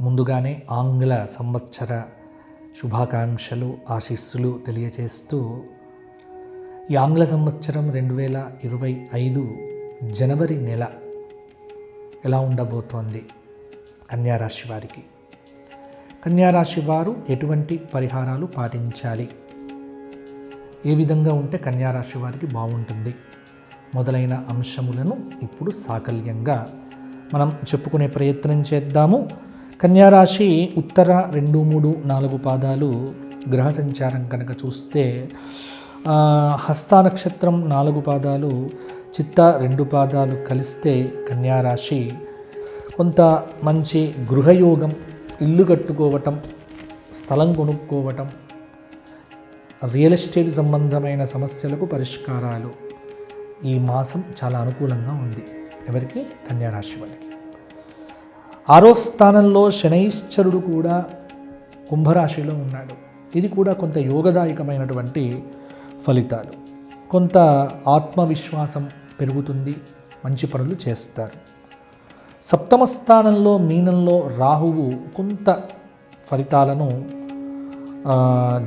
ముందుగానే ఆంగ్ల సంవత్సర శుభాకాంక్షలు ఆశీస్సులు తెలియచేస్తూ ఈ ఆంగ్ల సంవత్సరం రెండు వేల ఇరవై ఐదు జనవరి నెల ఎలా ఉండబోతోంది కన్యారాశి వారికి? కన్యారాశి వారు ఎటువంటి పరిహారాలు పాటించాలి? ఏ విధంగా ఉంటే కన్యారాశి వారికి బాగుంటుంది? మొదలైన అంశములను ఇప్పుడు సాకల్యంగా మనం చెప్పుకునే ప్రయత్నం చేద్దాము. కన్యారాశి ఉత్తర రెండు మూడు నాలుగు పాదాలు గ్రహ సంచారం కనుక చూస్తే హస్త నక్షత్రం నాలుగు పాదాలు చిత్త రెండు పాదాలు కలిస్తే కన్యారాశి కొంత మంచి గృహయోగం ఇల్లు కట్టుకోవటం స్థలం కొనుక్కోవటం రియల్ ఎస్టేట్ సంబంధమైన సమస్యలకు పరిష్కారాలు ఈ మాసం చాలా అనుకూలంగా ఉంది. ఎవరికి? కన్యారాశి వాళ్ళకి. ఆరో స్థానంలో శనైశ్చరుడు కూడా కుంభరాశిలో ఉన్నాడు. ఇది కూడా కొంత యోగదాయకమైనటువంటి ఫలితాలు. కొంత ఆత్మవిశ్వాసం పెరుగుతుంది మంచి పనులు చేస్తారు. సప్తమ స్థానంలో మీనంలో రాహువు కొంత ఫలితాలను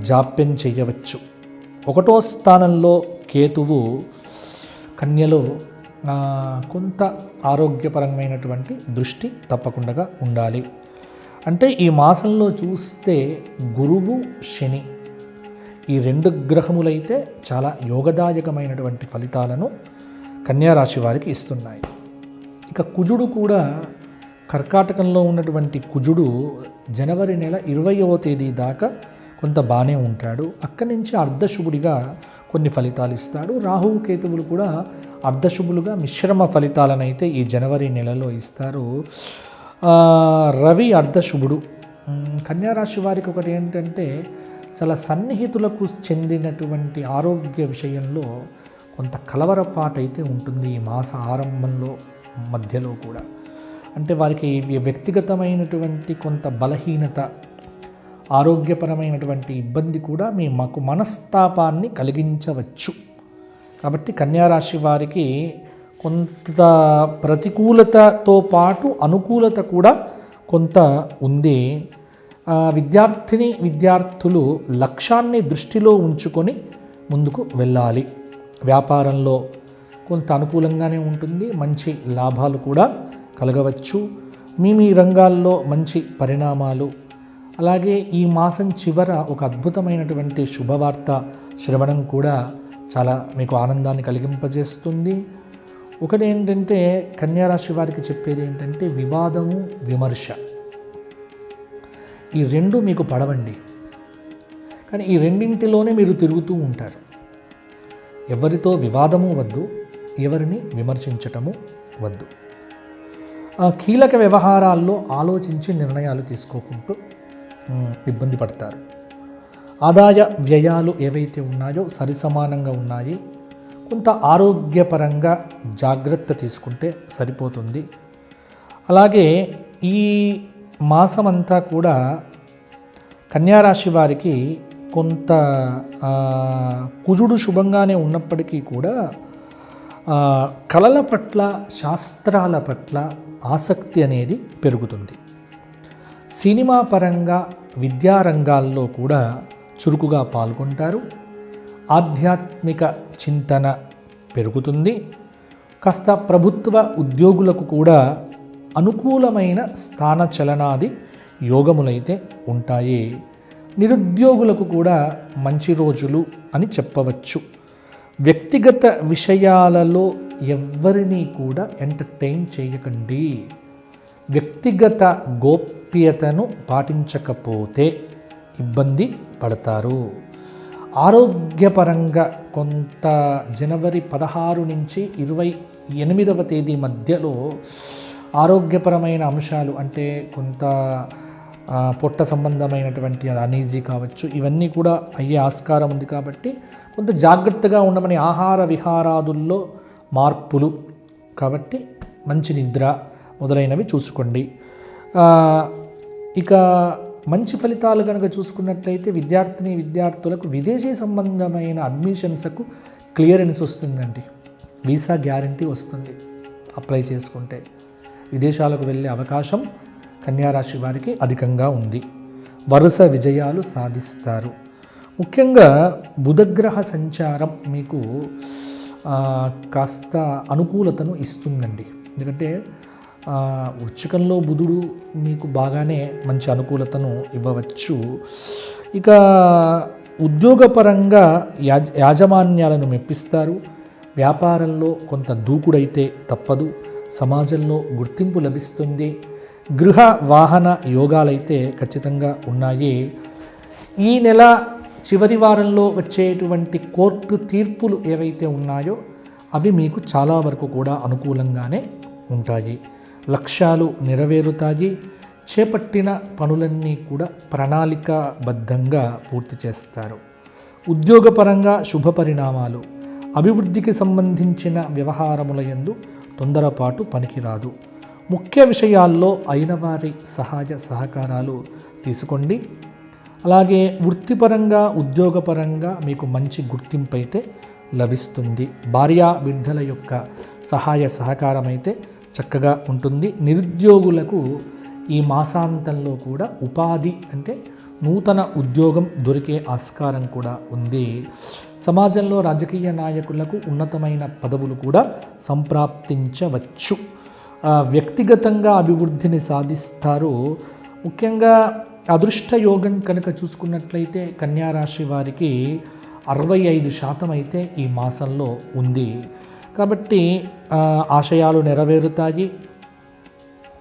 జాప్యం చేయవచ్చు. ఒకటో స్థానంలో కేతువు కన్యలో కొంత ఆరోగ్యపరమైనటువంటి దృష్టి తప్పకుండా ఉండాలి. అంటే ఈ మాసంలో చూస్తే గురువు శని ఈ రెండు గ్రహములైతే చాలా యోగదాయకమైనటువంటి ఫలితాలను కన్యారాశి వారికి ఇస్తున్నాయి. ఇక కుజుడు కూడా కర్కాటకంలో ఉన్నటువంటి కుజుడు జనవరి నెల ఇరవయవ తేదీ దాకా కొంత బాగానే ఉంటాడు. అక్కడి నుంచి అర్ధశుభుడిగా కొన్ని ఫలితాలు ఇస్తాడు. రాహువు కేతువులు కూడా అర్ధశుభులుగా మిశ్రమ ఫలితాలనైతే ఈ జనవరి నెలలో ఇస్తారు. రవి అర్ధశుభుడు. కన్యారాశి వారికి ఒకటి ఏంటంటే చాలా సన్నిహితులకు చెందినటువంటి ఆరోగ్య విషయంలో కొంత కలవరపాటైతే ఉంటుంది ఈ మాస ఆరంభంలో మధ్యలో కూడా. అంటే వారికి వ్యక్తిగతమైనటువంటి కొంత బలహీనత ఆరోగ్యపరమైనటువంటి ఇబ్బంది కూడా మీ మాకు మనస్తాపాన్ని కలిగించవచ్చు. కాబట్టి కన్యారాశి వారికి కొంత ప్రతికూలతతో పాటు అనుకూలత కూడా కొంత ఉంది. విద్యార్థిని విద్యార్థులు లక్ష్యాన్ని దృష్టిలో ఉంచుకొని ముందుకు వెళ్ళాలి. వ్యాపారంలో కొంత అనుకూలంగానే ఉంటుంది మంచి లాభాలు కూడా కలగవచ్చు. మీ మీ రంగాల్లో మంచి పరిణామాలు. అలాగే ఈ మాసం చివర ఒక అద్భుతమైనటువంటి శుభవార్త శ్రవణం కూడా చాలా మీకు ఆనందాన్ని కలిగింపజేస్తుంది. ఒకటి ఏంటంటే కన్యారాశి వారికి చెప్పేది ఏంటంటే వివాదము విమర్శ. ఈ రెండు మీకు పడవండి. కానీ ఈ రెండింటిలోనే మీరు తిరుగుతూ ఉంటారు. ఎవరితో వివాదము వద్దు ఎవరిని విమర్శించటము వద్దు. కీలక వ్యవహారాల్లో ఆలోచించి నిర్ణయాలు తీసుకోకుంటూ ఇబ్బంది పడతారు. ఆదాయ వ్యయాలు ఏవైతే ఉన్నాయో సరిసమానంగా ఉన్నాయి కొంత ఆరోగ్యపరంగా జాగ్రత్త తీసుకుంటే సరిపోతుంది. అలాగే ఈ మాసమంతా కూడా కన్యారాశి వారికి కొంత కుజుడు శుభంగానే ఉన్నప్పటికీ కూడా కళల పట్ల శాస్త్రాల పట్ల ఆసక్తి అనేది పెరుగుతుంది. సినిమా పరంగా విద్యారంగాల్లో కూడా చురుకుగా పాల్గొంటారు. ఆధ్యాత్మిక చింతన పెరుగుతుంది. కాస్త ప్రభుత్వ ఉద్యోగులకు కూడా అనుకూలమైన స్థాన చలనాది యోగములైతే ఉంటాయి. నిరుద్యోగులకు కూడా మంచి రోజులు అని చెప్పవచ్చు. వ్యక్తిగత విషయాలలో ఎవ్వరినీ కూడా ఎంటర్టైన్ చేయకండి. వ్యక్తిగత గోప్యతను పాటించకపోతే ఇబ్బంది పడతారు. ఆరోగ్యపరంగా కొంత జనవరి పదహారు నుంచి ఇరవై ఎనిమిదవ తేదీ మధ్యలో ఆరోగ్యపరమైన అంశాలు అంటే కొంత పొట్ట సంబంధమైనటువంటి అనీజీ కావచ్చు ఇవన్నీ కూడా అయ్యే ఆస్కారం ఉంది కాబట్టి కొంత జాగ్రత్తగా ఉండమని ఆహార విహారాదుల్లో మార్పులు కాబట్టి మంచి నిద్ర మొదలైనవి చూసుకోండి. ఇక మంచి ఫలితాలు కనుక చూసుకున్నట్లయితే విద్యార్థిని విద్యార్థులకు విదేశీ సంబంధమైన అడ్మిషన్స్కు క్లియరెన్స్ వస్తుందండి. వీసా గ్యారంటీ వస్తుంది అప్లై చేసుకుంటే. విదేశాలకు వెళ్ళే అవకాశం కన్యారాశి వారికి అధికంగా ఉంది. వరుస విజయాలు సాధిస్తారు. ముఖ్యంగా బుధగ్రహ సంచారం మీకు కాస్త అనుకూలతను ఇస్తుందండి. ఎందుకంటే వృచ్చికంలో బుధుడు మీకు బాగానే మంచి అనుకూలతను ఇవ్వవచ్చు. ఇక ఉద్యోగపరంగా యాజ యాజమాన్యాలను మెప్పిస్తారు. వ్యాపారంలో కొంత దూకుడైతే తప్పదు. సమాజంలో గుర్తింపు లభిస్తుంది. గృహ వాహన యోగాలైతే ఖచ్చితంగా ఉన్నాయి. ఈ నెల చివరి వారంలో వచ్చేటువంటి కోర్టు తీర్పులు ఏవైతే ఉన్నాయో అవి మీకు చాలా వరకు కూడా అనుకూలంగానే ఉంటాయి. లక్ష్యాలు నెరవేరుతాయి. చేపట్టిన పనులన్నీ కూడా ప్రణాళికాబద్ధంగా పూర్తి చేస్తారు. ఉద్యోగపరంగా శుభ పరిణామాలు అభివృద్ధికి సంబంధించిన వ్యవహారముల యందు తొందరపాటు పనికిరాదు. ముఖ్య విషయాల్లో అయిన వారి సహాయ సహకారాలు తీసుకోండి. అలాగే వృత్తిపరంగా ఉద్యోగపరంగా మీకు మంచి గుర్తింపు అయితే లభిస్తుంది. భార్యా బిడ్డల యొక్క సహాయ సహకారం అయితే చక్కగా ఉంటుంది. నిరుద్యోగులకు ఈ మాసాంతంలో కూడా ఉపాధి అంటే నూతన ఉద్యోగం దొరికే ఆస్కారం కూడా ఉంది. సమాజంలో రాజకీయ నాయకులకు ఉన్నతమైన పదవులు కూడా సంప్రాప్తించవచ్చు. వ్యక్తిగతంగా అభివృద్ధిని సాధిస్తారు. ముఖ్యంగా అదృష్ట యోగం కనుక చూసుకున్నట్లయితే కన్యారాశి వారికి అరవై ఐదు శాతం అయితే ఈ మాసంలో ఉంది. కాబట్టి ఆశయాలు నెరవేరుతాయి.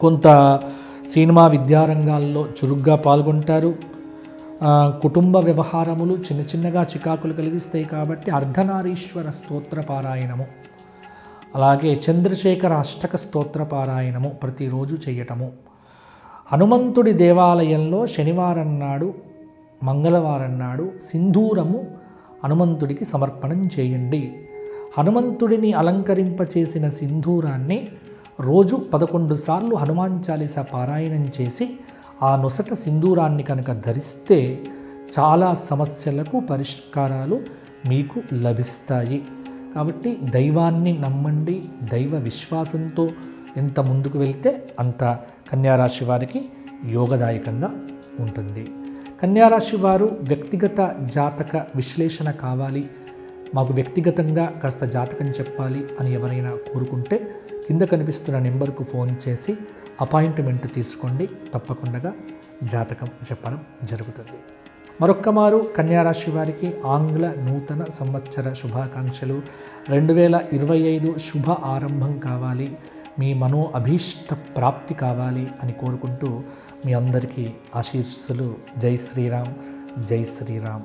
కొంత సినిమా విద్యారంగాల్లో చురుగ్గా పాల్గొంటారు. కుటుంబ వ్యవహారములు చిన్న చిన్నగా చికాకులు కలిగిస్తాయి కాబట్టి అర్ధనారీశ్వర స్తోత్ర పారాయణము అలాగే చంద్రశేఖర అష్టక స్తోత్ర పారాయణము ప్రతిరోజు చేయటము. హనుమంతుడి దేవాలయంలో శనివారం నాడు మంగళవారం నాడు సింధూరము హనుమంతుడికి సమర్పణం చేయండి. హనుమంతుడిని అలంకరింపచేసిన సింధూరాన్ని రోజు పదకొండు సార్లు హనుమాన్ చాలీస పారాయణం చేసి ఆ నొసట సింధూరాన్ని కనుక ధరిస్తే చాలా సమస్యలకు పరిష్కారాలు మీకు లభిస్తాయి. కాబట్టి దైవాన్ని నమ్మండి దైవ విశ్వాసంతో ఎంత ముందుకు వెళ్తే అంత కన్యారాశి వారికి యోగదాయకంగా ఉంటుంది. కన్యారాశి వారు వ్యక్తిగత జాతక విశ్లేషణ కావాలి. మాకు వ్యక్తిగతంగా కాస్త జాతకం చెప్పాలి అని ఎవరైనా కోరుకుంటే కింద కనిపిస్తున్న నెంబర్కు ఫోన్ చేసి అపాయింట్మెంట్ తీసుకోండి. తప్పకుండా జాతకం చెప్పడం జరుగుతుంది. మరొక్కమారు కన్యారాశి వారికి ఆంగ్ల నూతన సంవత్సర శుభాకాంక్షలు. రెండు వేల ఇరవై ఐదు శుభ ఆరంభం కావాలి. మీ మనో అభీష్ట ప్రాప్తి కావాలి అని కోరుకుంటూ మీ అందరికీ ఆశీస్సులు. జై శ్రీరామ్ జై శ్రీరామ్.